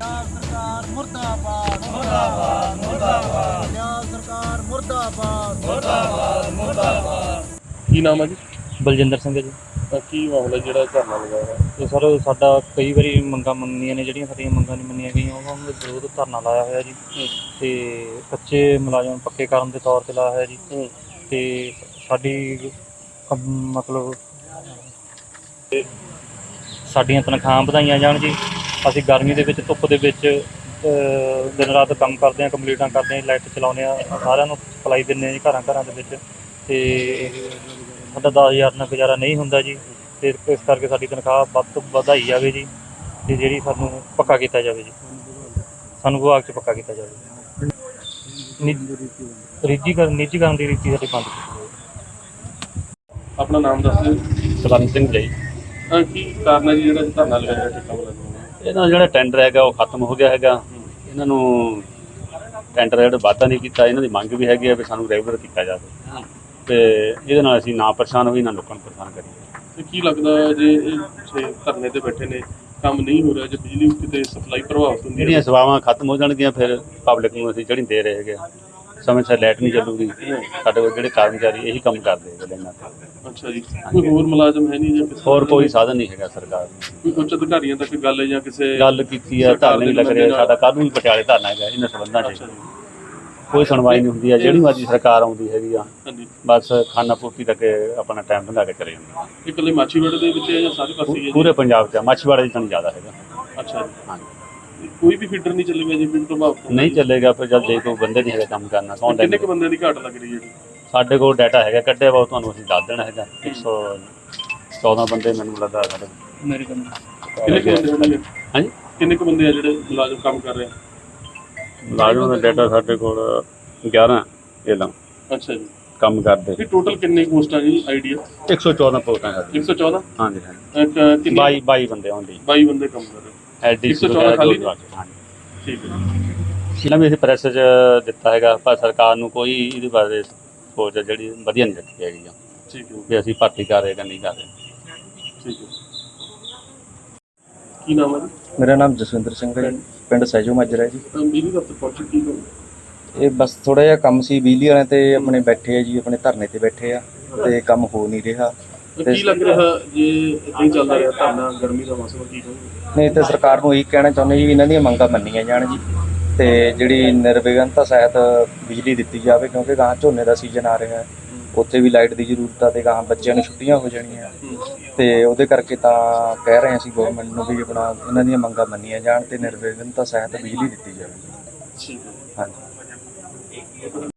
ਪੰਜਾਬ ਸਰਕਾਰ ਮੁਰਦਾਬਾਦ। ਮੁਰਦਾਬਾਦ ਮੁਰਦਾਬਾਦ ਪੰਜਾਬ ਸਰਕਾਰ ਮੁਰਦਾਬਾਦ। ਕੀ ਨਾਮ ਹੈ ਜੀ? ਬਲਜਿੰਦਰ ਸਿੰਘ ਹੈ ਜੀ। ਤਾਂ ਕੀ ਮਾਮਲਾ ਜਿਹੜਾ ਧਰਨਾ ਲਗਾਇਆ ਤੇ ਸਰ ਸਾਡਾ ਕਈ ਵਾਰੀ ਮੰਗਾਂ ਮੰਨੀਆਂ ਨੇ ਜਿਹੜੀਆਂ ਸਾਡੀਆਂ ਮੰਗਾਂ ਨਹੀਂ ਮੰਨੀਆਂ ਗਈਆਂ ਉਹਨਾਂ ਦੇ ਵਿਰੋਧ ਧਰਨਾ ਲਾਇਆ ਹੋਇਆ ਜੀ। ਤੇ ਕੱਚੇ ਮੁਲਾਜ਼ਮ ਪੱਕੇ ਕਰਨ ਦੇ ਤੌਰ ਤੇ ਲਾਇਆ ਹੋਇਆ ਜੀ। ਤੇ ਸਾਡੀ ਮਤਲਬ ਸਾਡੀਆਂ ਤਨਖਾਹਾਂ ਵਧਾਈਆਂ ਜਾਣ ਜੀ। ਅਸੀਂ ਗਰਮੀ ਦੇ ਵਿੱਚ ਧੁੱਪ ਦੇ ਵਿੱਚ ਦਿਨ ਰਾਤ ਕੰਮ ਕਰਦੇ ਹਾਂ ਕੰਪਲੀਟਾਂ ਕਰਦੇ ਹਾਂ ਲਾਈਟ ਚਲਾਉਂਦੇ ਹਾਂ ਸਾਰਿਆਂ ਨੂੰ ਸਪਲਾਈ ਦਿੰਦੇ ਹਾਂ ਜੀ ਘਰਾਂ ਘਰਾਂ ਦੇ ਵਿੱਚ। ਤੇ ਸਾਡਾ 10000 ਨਾਲ ਗੁਜ਼ਾਰਾ ਨਹੀਂ ਹੁੰਦਾ ਜੀ। ਤੇ ਇਸ ਕਰਕੇ ਸਾਡੀ ਤਨਖਾਹ ਵੱਧ ਤੋਂ ਵਧਾਈ ਜਾਵੇ ਜੀ। ਤੇ ਜਿਹੜੀ ਸਾਨੂੰ ਪੱਕਾ ਕੀਤਾ ਜਾਵੇ ਜੀ। ਸਾਨੂੰ ਵਿਭਾਗ 'ਚ ਪੱਕਾ ਕੀਤਾ ਜਾਵੇ। ਨਿੱਜੀ ਕਰਨ ਨਿੱਜੀ ਕਰਨ ਦੀ ਰੀਤੀ ਸਾਡੀ ਬੰਦ ਕੀਤੀ ਜਾਵੇ। ਆਪਣਾ ਨਾਮ ਦੱਸ ਦਿਓ। ਸਿੰਘ ਜੀ। ਕੀ ਕਾਰਨ ਹੈ ਜੀ ਜਿਹੜਾ ਧਰਨਾ ਲਗਾਇਆ ਠੇਕਾ ਨੇ ਇਹਨਾਂ ਜਿਹੜਾ ਟੈਂਡਰ ਹੈਗਾ ਉਹ ਖਤਮ ਹੋ ਗਿਆ ਹੈਗਾ। ਇਹਨਾਂ ਨੂੰ ਟੈਂਡਰ ਜਿਹੜਾ ਵਾਧਾ ਨਹੀਂ ਕੀਤਾ ਇਹਨਾਂ ਦੀ ਮੰਗ ਵੀ ਹੈਗੀ ਹੈ ਵੀ ਸਾਨੂੰ ਰੈਗੂਲਰ ਕੀਤਾ ਜਾਵੇ। ਤੇ ਇਹਦੇ ਨਾਲ ਅਸੀਂ ਨਾ ਪਰੇਸ਼ਾਨ ਹੋਈ ਨਾ ਲੋਕਾਂ ਨੂੰ ਪਰੇਸ਼ਾਨ ਕਰੀਏ ਤੇ ਕੀ ਲੱਗਦਾ ਜੇ ਇਹ ਛੇ ਧਰਨੇ ਤੇ ਬੈਠੇ ਨੇ ਕੰਮ ਨਹੀਂ ਹੋ ਰਿਹਾ ਜੇ ਬਿਜਲੀ ਕਿਤੇ ਸਪਲਾਈ ਪ੍ਰਭਾਵਿਤ ਹੁੰਦੀ ਜਿਹੜੀਆਂ ਸੇਵਾਵਾਂ ਖਤਮ ਹੋ ਜਾਣਗੀਆਂ ਫਿਰ ਪਬਲਿਕ ਨੂੰ ਅਸੀਂ ਜਿਹੜੀ ਦੇ ਰਹੇ ਹੈਗੇ ਆ। ਸਮੇਂ ਸਿਰ ਲਾਈਟ ਨਹੀਂ ਚੱਲੂਗੀ। ਸਾਡੇ ਕੋਲ ਜਿਹੜੇ ਕਰਮਚਾਰੀ ਇਹੀ ਕੰਮ ਕਰਦੇ ਤੇ। ਅੱਛਾ ਜੀ। ਕੋਈ ਹੋਰ ਮੁਲਾਜ਼ਮ ਹੈ ਨਹੀਂ ਜਾਂ ਕਿਸੇ ਹੋਰ ਕੋਈ ਸਾਧਨ ਨਹੀਂ ਹੈਗਾ ਸਰਕਾਰ ਨੂੰ। ਕੋਈ ਉੱਚ ਅਧਿਕਾਰੀਆਂ ਤੱਕ ਗੱਲ ਜਾਂ ਕਿਸੇ ਗੱਲ ਕੀਤੀ ਹੈ ਧਰਨੇ ਵੀ ਲੱਗ ਰਿਹਾ। ਸਾਡਾ ਕੱਲ੍ਹ ਨੂੰ ਵੀ ਪਟਿਆਲੇ ਧਰਨਾ ਹੈਗਾ ਇਹਨਾਂ ਸੰਬੰਧਾਂ 'ਚ। ਅੱਛਾ ਜੀ। ਕੋਈ ਸੁਣਵਾਈ ਨਹੀਂ ਹੁੰਦੀ ਹੈ ਜਿਹੜੀ ਮਰਜ਼ੀ ਸਰਕਾਰ ਆਉਂਦੀ ਹੈਗੀ ਆ। ਹਾਂਜੀ। ਬਸ ਖਾਨਾ ਪੂਰਤੀ ਤੱਕ ਆਪਣਾ ਟਾਈਮ ਲੰਘਾ ਕੇ ਚਲੇ ਜਾਂਦੇ। ਇਹ ਇਕੱਲੇ ਮਾਛੀਵਾੜੇ ਦੇ ਵਿੱਚ ਹੈ ਜਾਂ ਸਾਰੇ ਪਾਸੇ ਹੀ ਹੈ ਜੀ? ਪੂਰੇ ਪੰਜਾਬ 'ਚ ਆ, ਮਾਛੀਵਾੜਾ ਦੀ ਤਾਂ ਨਹੀਂ ਜ਼ਿਆਦਾ ਹੈਗਾ। ਅੱਛਾ ਜੀ। ਹਾਂਜੀ। ਕੋਈ ਵੀ ਫੀਡਰ ਨਹੀਂ ਚੱਲੇਗਾ ਜੀ ਬਿਲ ਪ੍ਰਭਾਵਿਤ ਹੋਣ ਨਹੀਂ ਚੱਲੇਗਾ ਫਿਰ ਜਦ ਜੇ ਕੋਈ ਬੰਦੇ ਨਹੀਂ ਹੈਗਾ ਕੰਮ ਕਰਨਾ ਕੌਣ ਕਿੰਨੇ ਲੈ ਕੁ ਬੰਦਿਆਂ ਦੀ ਘਾਟ ਲੱਗ ਰਹੀ ਹੈ ਜੀ? ਸਾਡੇ ਕੋਲ ਡਾਟਾ ਹੈਗਾ ਕੱਢਿਆ ਵਾ ਉਹ ਤੁਹਾਨੂੰ ਅਸੀਂ ਦੱਸ ਦੇਣਾ ਹੈਗਾ। 114 ਬੰਦੇ ਮੈਨੂੰ ਲੱਗਦਾ ਸਾਡੇ ਮੇਰੇ ਕੋਲ ਕਿੰਨੇ ਕੁ ਬੰਦੇ ਹੋਣਗੇ? ਹਾਂਜੀ? ਕਿੰਨੇ ਕੁ ਬੰਦੇ ਆ ਜਿਹੜੇ ਮੁਲਾਜ਼ਮ ਕੰਮ ਕਰ ਰਹੇ ਆ? ਮੁਲਾਜ਼ਮਾਂ ਦਾ ਡਾਟਾ ਸਾਡੇ ਕੋਲ 11 ਇਹਦਾ ਅੱਛਾ ਜੀ। ਕੰਮ ਕਰਦੇ। ਇਹ ਟੋਟਲ ਕਿੰਨੇ ਪੋਸਟਾਂ ਜੀ ਆਈਡੀਆ 114 ਪੋਸਟਾਂ ਸਾਡੇ 114 ਹਾਂਜੀ ਹਾਂਜੀ। ਅਹ ਕ- ਕਿੰਨੇ 22 22 ਬੰਦੇ ਆਉਂਦੇ 22 ਬੰਦੇ ਕੰਮ ਕਰ ਰਹੇ ਐਡੀਸੀ 114 ਵਗੈਰਾ ਖਾਲੀ ਜੋ ਨੇ? ਹਾਂਜੀ। ਠੀਕ ਹੈ। ਇਹਨਾਂ ਵੀ ਅਸੀਂ ਪ੍ਰੈਸ 'ਚ ਦਿੱਤਾ ਹੈਗਾ ਪਰ ਸਰਕਾਰ ਨੂੰ ਕੋਈ ਇਹਦੇ ਬਾਰੇ ਸੋਚ ਜਿਹੜੀ ਵਧੀਆ ਨਹੀਂ ਰੱਖੀ ਹੈਗੀ ਆ। ਠੀਕ ਹੈ। ਵੀ ਅਸੀਂ ਭਰਤੀ ਕਰ ਰਹੇ ਕਿ ਨਹੀਂ ਕਰ ਰਹੇ। ਠੀਕ ਹੈ। ਕੀ ਨਾਮ ਹੈ ਜੀ? ਮੇਰਾ ਨਾਮ ਜਸਵਿੰਦਰ ਸਿੰਘ ਹੈ ਜੀ, ਪਿੰਡ? ਸਹਿਜੋ ਮਾਜਰਾ ਹੈ ਜੀ। ਅਹ ਬਿਜਲੀ ਦਫ਼ਤਰ ਪਹੁੰਚੇ ਕੀ ਕਹੋ। ਇਹ ਬਸ ਥੋੜਾ ਜਿਹਾ ਕੰਮ ਸੀ ਬਿਜਲੀ ਵਾਲਿਆਂ ਤੇ ਆਪਣੇ ਬੈਠੇ ਆ ਜੀ ਆਪਣੇ ਧਰਨੇ ਤੇ ਬੈਠੇ ਆ ਤੇ ਕੰਮ ਹੋ ਨਹੀਂ ਰਿਹਾ। ਕੀ ਲੱਗ ਰਿਹਾ ਜੇ ਇਦਾਂ ਹੀ ਚੱਲਦਾ ਰਿਹਾ ਧਰਨਾ ਗਰਮੀ ਦਾ ਮੌਸਮ ਕੀ ਕਹੋਗੇ? ਨਹੀਂ ਤੇ ਸਰਕਾਰ ਨੂੰ ਇਹੀ ਕਹਿਣਾ ਚਾਹੁੰਦੇ ਜੀ ਵੀ ਇਹਨਾਂ ਦੀਆਂ ਮੰਗਾਂ ਮੰਨੀਆਂ ਜਾਣ ਜੀ। ਤੇ ਜਿਹੜੀ ਨਿਰਵਿਘਨਤਾ ਸਹਿਤ ਬਿਜਲੀ ਦਿੱਤੀ ਜਾਵੇ ਕਿਉਂਕਿ ਗਾਂ ਝੋਨੇ ਦਾ ਸੀਜ਼ਨ ਆ ਰਿਹਾ ਹੈ ਉੱਥੇ ਵੀ ਲਾਈਟ ਦੀ ਜ਼ਰੂਰਤ ਆ ਤੇ ਗਾਂ ਬੱਚਿਆਂ ਨੂੰ ਛੁੱਟੀਆਂ ਹੋ ਜਾਣੀਆਂ। ਤੇ ਉਹਦੇ ਕਰਕੇ ਤਾਂ ਕਹਿ ਰਹੇ ਅਸੀਂ ਗਵਰਨਮੈਂਟ ਨੂੰ ਵੀ ਆਪਣਾ ਇਹਨਾਂ ਦੀਆਂ ਮੰਗਾਂ ਮੰਨੀਆਂ ਜਾਣ ਤੇ ਨਿਰਵਿਘਨਤਾ ਸਹਿਤ ਬਿਜਲੀ ਦਿੱਤੀ ਜਾਵੇ। ਠੀਕ ਹੈ। ਹਾਂਜੀ।